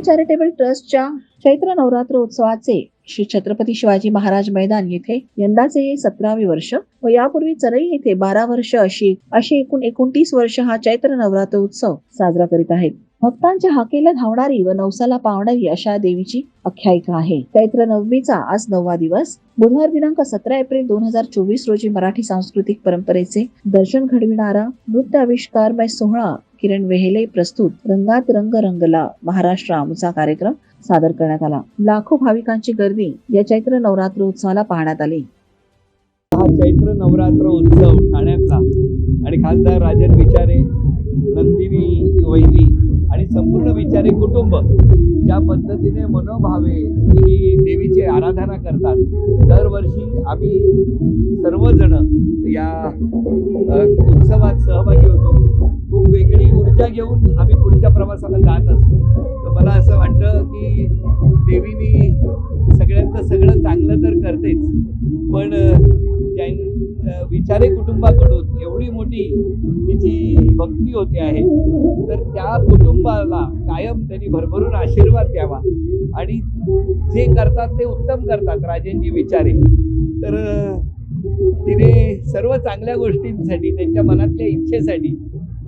भक्तान charitable ट्रस्टच्या चैत्र नवरात्र उत्सवाचे श्री छत्रपती शिवाजी महाराज मैदान येथे यंदाचे सतरावे वर्ष. व यापूर्वी चरई येथे बारा वर्ष अशी अशी एकूण एकोणतीस वर्ष हा चैत्र नवरात्र उत्सव साजरा करीत आहेत. भक्तांच्या हाकेला धावणारी व नवसाला पावणारी अशा देवीची आख्यायिका आहे. चैत्र नवमीचा आज नववा दिवस. बुधवार दिनांक सतरा एप्रिल दोन हजार चोवीस रोजी मराठी सांस्कृतिक परंपरेचे दर्शन घडविणारा नृत्य आविष्कारमय सोहळा किरण वेहेले प्रस्तुत रंगात रंग रंगला महाराष्ट्र आमचा कार्यक्रम सादर करण्यात आला. लाखो भाविकांची गर्दी या चैत्र नवरात्र उत्सवाला पाहण्यात आली. हा चैत्र नवरात्र उत्सव ठाण्यातला आणि खासदार राजन विचारे नंदिनी वैनी आणि संपूर्ण विचारे कुटुंब ज्या पद्धतीने मनोभावे ही देवीची आराधना करतात. दरवर्षी आम्ही सर्वजण या उत्सवात सहभागी होतो. खूप वेगळी ऊर्जा घेऊन आम्ही पुढच्या प्रवासाला जात असतो. तर मला असं वाटतं की देवीनी चांगलं तर करतेच. पण ज्यां विचारे कुटुंबाकडून एवढी मोठी तिची भक्ती होते आहे तर त्या कुटुंबाला कायम त्यांनी भरभरून आशीर्वाद द्यावा. आणि जे करतात ते उत्तम करतात राजेंजी विचारे. तर तिने सर्व चांगल्या गोष्टींसाठी त्यांच्या मनातल्या इच्छेसाठी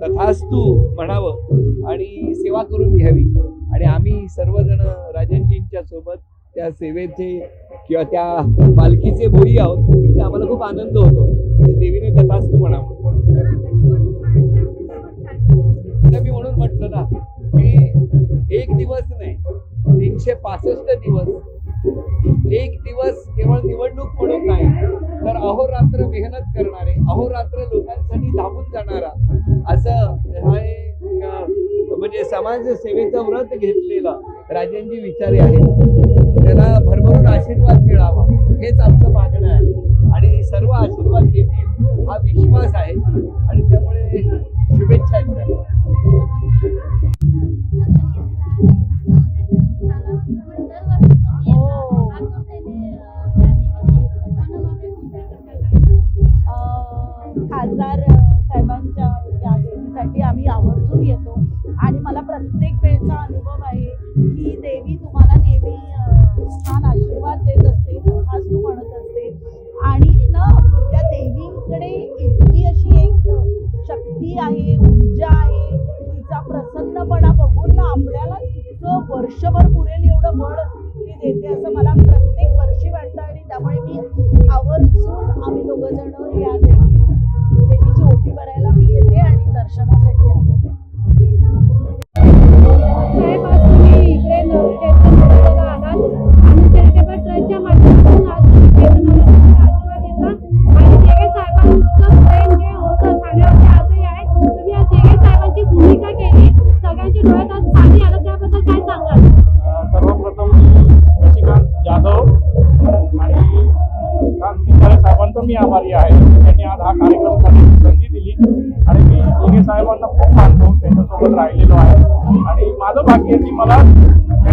तथास्तू म्हणावं आणि सेवा करून घ्यावी. आणि आम्ही सर्वजण राजनजींच्या सोबत त्या सेवेचे किंवा त्या पालखीचे भोई आहोत तर आम्हाला खूप आनंद होतो. देवीने तथास्तू म्हणावं. तर मी म्हणून म्हटलं ना की एक दिवस नाही तीनशे पासष्ट दिवस. एक दिवस केवळ निवडणूक म्हणून नाही तर अहोरात्र मेहनत करणारे अहोरात्र लोकांसाठी धावून जाणारा असं हा एक म्हणजे समाजसेवेचं व्रत घेतलेला राजेंजी विचारे आहे भरभरून आशीर्वाद मिळावा हेच आमचं मागणं आहे. आणि सर्व आशीर्वाद देतील हा विश्वास आहे. आणि त्यामुळे आशीर्वाद देत असते तू म्हणत असते. आणि ना त्या देवीकडे इतकी अशी एक शक्ती आहे ऊर्जा आहे तिचा प्रसन्नपणा बघून ना आपल्याला इतकं वर्षभर पुरेल एवढं बळ ती देते आहे आणि माझं भाग्य आहे की मला